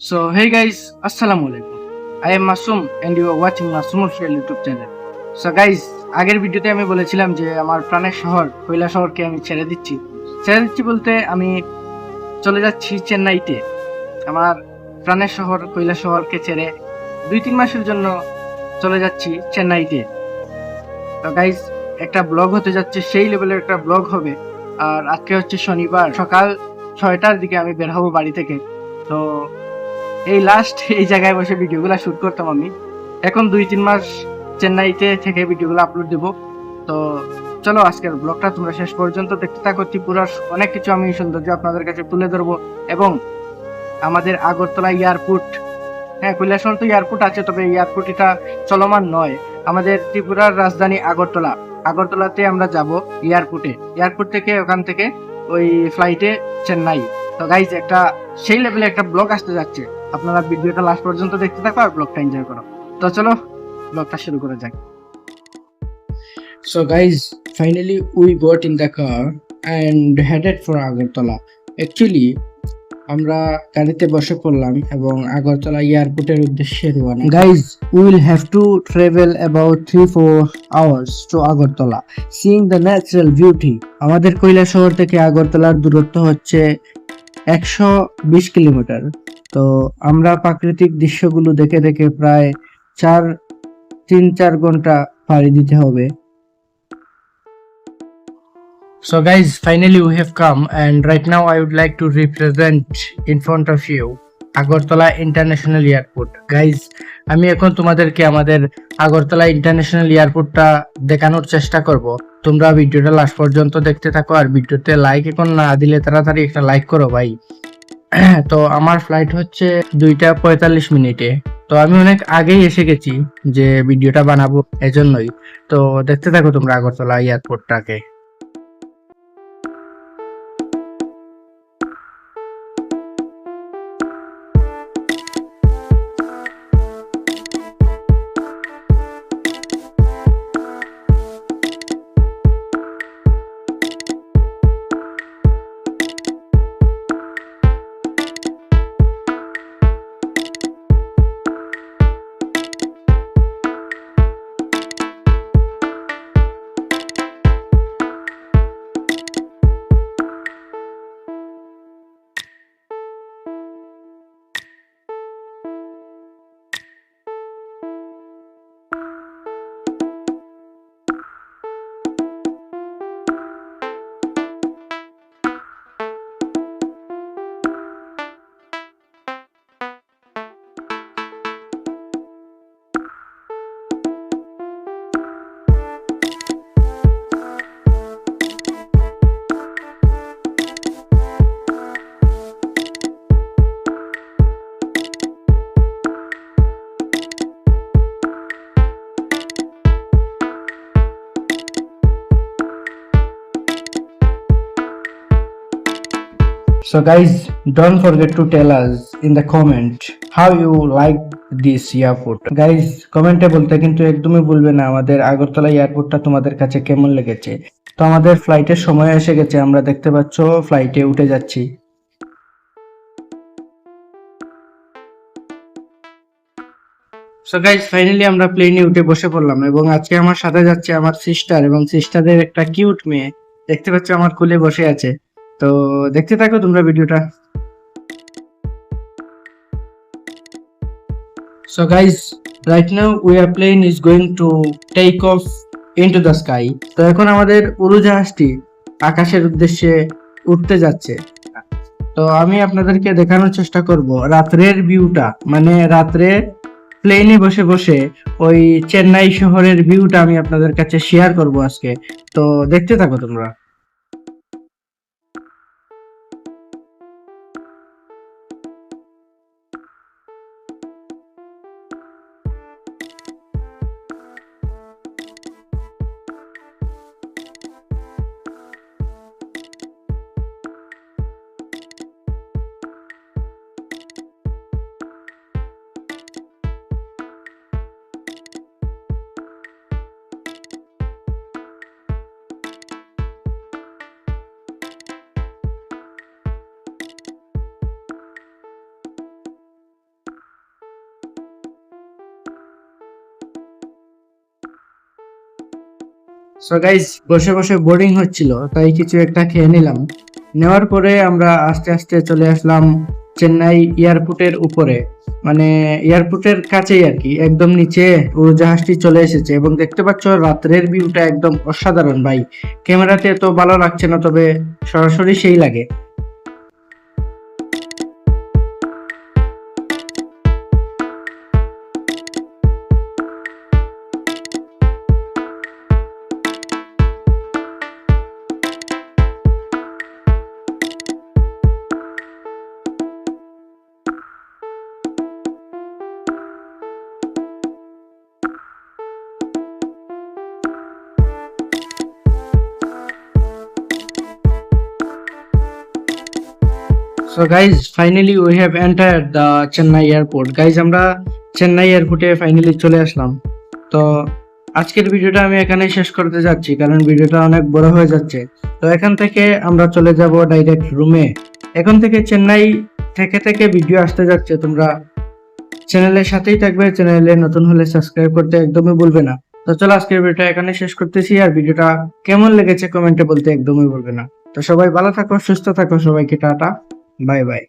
So hey guys, Assalamu alaikum. I am Masum and you are watching Masum Official YouTube channel. So guys, আগের ভিডিওতে আমি বলেছিলাম যে আমার প্রাণের শহর কৈলা শহরকে আমি ছেড়ে দিচ্ছি। ছেড়ে দিচ্ছি বলতে আমি চলে যাচ্ছি চেন্নাইতে। আমার প্রাণের শহর কৈলা শহরকে ছেড়ে দুই তিন মাসের জন্য চলে যাচ্ছি চেন্নাইতে। তো গাইজ একটা ব্লগ হতে যাচ্ছে সেই লেভেলের একটা ব্লগ হবে। আর আজকে হচ্ছে শনিবার সকাল ছয়টার দিকে আমি বের হব বাড়ি থেকে। তো এই লাস্ট এই জায়গায় বসে ভিডিওগুলো শুট করতাম আমি। এখন দুই, তিন মাস চেন্নাইতে থেকে ভিডিওগুলো আপলোড দেব। তো চলো আজকের ব্লগটা তোমরা শেষ পর্যন্ত দেখতে থাকো। ত্রিপুরার অনেক কিছু আমি সৌন্দর্য আপনাদের কাছে তুলে ধরবো এবং আমাদের আগরতলা এয়ারপোর্ট হ্যাঁ কৈলাসহর তো এয়ারপোর্ট আছে, তবে এয়ারপোর্ট এটা চলমান নয়। আমাদের ত্রিপুরার রাজধানী আগরতলা। আগরতলাতে আমরা যাব এয়ারপোর্টে এয়ারপোর্ট থেকে ওখান থেকে ওই ফ্লাইটে চেন্নাই। তো গাইজ একটা সেই লেভেলে একটা ব্লগ আসতে যাচ্ছে। আপনারা ভিডিওটা লাস্ট পর্যন্ত দেখতে থাকো আর ব্লগটা এনজয় করো। তো চলো ব্লগটা শুরু করা যাক। So guys, finally we got in the car and headed for Agartala actually আমরা গাড়িতে বসে পড়লাম এবং আগরতলা এয়ারপোর্টের উদ্দেশ্যে রওনা guys will have to travel about three four hours to Agartala seeing the natural beauty আমাদের কৈলাস শহর থেকে আগরতলার দূরত্ব হচ্ছে একশো বিশ কিলোমিটার। তো আমরা প্রাকৃতিক দৃশ্যগুলো দেখে দেখে প্রায় চার তিন চার ঘণ্টা পাড়ি দিতে হবে। So guys, finally we have come and right now I would like to represent in front of you Agartala international airport guys আমি এখন তোমাদেরকে আমাদের আগরতলা ইন্টারন্যাশনাল এয়ারপোর্টটা দেখানোর চেষ্টা করব। তোমরা ভিডিওটা লাস্ট পর্যন্ত দেখতে থাকো আর ভিডিওতে লাইক এখন না দিলে তাড়াতাড়ি একটা লাইক করো ভাই। তো আমার ফ্লাইট হচ্ছে দুইটা পঁয়তাল্লিশ মিনিটে। তো আমি অনেক আগেই এসে গেছি যে ভিডিওটা বানাবো এজন্যই। তো দেখতে থাকো তোমরা আগরতলা এয়ারপোর্টটাকে So guys, don't forget to tell us in the comment how you like this airport. Guys, কমেন্টে বলতে কিন্তু একদমই ভুলবে না আমাদের আগরতলা এয়ারপোর্টটা তোমাদের কাছে কেমন লেগেছে? তো আমাদের ফ্লাইটের সময় এসে গেছে আমরা দেখতে পাচ্ছ ফ্লাইটে উঠে যাচ্ছি। সো গাইজ ফাইনালি আমরা প্লেনে উঠে বসে পড়লাম এবং আজকে আমার সাথে যাচ্ছে আমার সিস্টার এবং সিস্টারের একটা কিউট মেয়ে। দেখতে পাচ্ছ আমার কোলে বসে আছে। তো দেখতে থাকো তোমরা ভিডিওটা। So guys, right now we are plane is going to take off into the sky. তো এখন আমাদের উড়োজাহাজটি আকাশের উদ্দেশ্যে উঠতে যাচ্ছে। তো আমি আপনাদেরকে দেখানোর চেষ্টা করব রাত্রের ভিউটা মানে রাত্রে প্লেনে বসে বসে ওই চেন্নাই শহরের ভিউটা আমি আপনাদের কাছে শেয়ার করব আজকে। তো দেখতে থাকো তোমরা। সো গাইজ বসে বসে বোরিং হচ্ছিল, তাই কিছু একটা খেয়ে নিলাম। নেওয়ার পরে আমরা আস্তে আস্তে চলে আসলাম চেন্নাই এয়ারপোর্টের উপরে। মানে এয়ারপোর্টের কাছেই আর কি, একদম নিচে উড়োজাহাজটি চলে এসেছে। এবং দেখতে পাচ্ছ, রাত্রের ভিউটা একদম অসাধারণ ভাই। ক্যামেরাতে এত ভালো লাগছে না, তবে সরাসরি সেই লাগে। So guys finally we have enter the Chennai airport guys আমরা চেন্নাই এয়ারপোর্টে ফাইনালি চলে আসলাম। তো আজকের ভিডিওটা আমি এখানে শেষ করতে যাচ্ছি, কারণ ভিডিওটা অনেক বড় হয়ে যাচ্ছে। তো এখান থেকে আমরা চলে যাব ডাইরেক্ট রুমে এখন থেকে চেন্নাই থেকে থেকে ভিডিও আসতে যাচ্ছে, তোমরা চ্যানেলের সাথেই থাকবে চ্যানেলে নতুন হলে সাবস্ক্রাইব করতে একদমই ভুলবে না। তো চলো আজকের ভিডিওটা এখানে শেষ করতেছি, আর ভিডিওটা কেমন লেগেছে কমেন্টে বলতে একদমই ভুলবে না। তো সবাই ভালো থাকো, সুস্থ থাকো, সবাইকে টাটা। Bye bye